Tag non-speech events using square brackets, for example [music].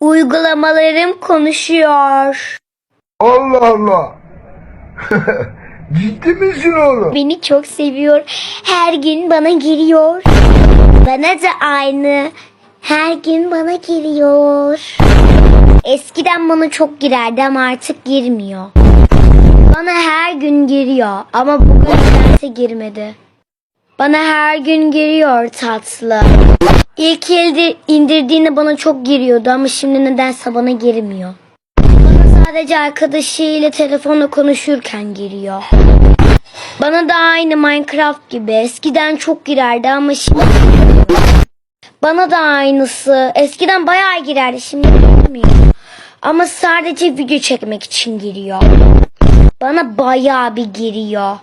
Uygulamalarım konuşuyor. Allah Allah. [laughs] Ciddi misin oğlum? Beni çok seviyor. Her gün bana giriyor. Bana da aynı. Her gün bana giriyor. Eskiden bana çok girerdi ama artık girmiyor. Bana her gün giriyor ama bugün nedense girmedi. Bana her gün giriyor tatlı. İlk elde indirdiğinde bana çok giriyordu ama şimdi nedense bana girmiyor. Bana sadece arkadaşıyla telefonla konuşurken giriyor. Bana da aynı Minecraft gibi. Eskiden çok girerdi ama şimdi bana da aynısı. Eskiden bayağı girerdi şimdi girmiyor. Ama sadece video çekmek için giriyor. Bana bayağı bir giriyor.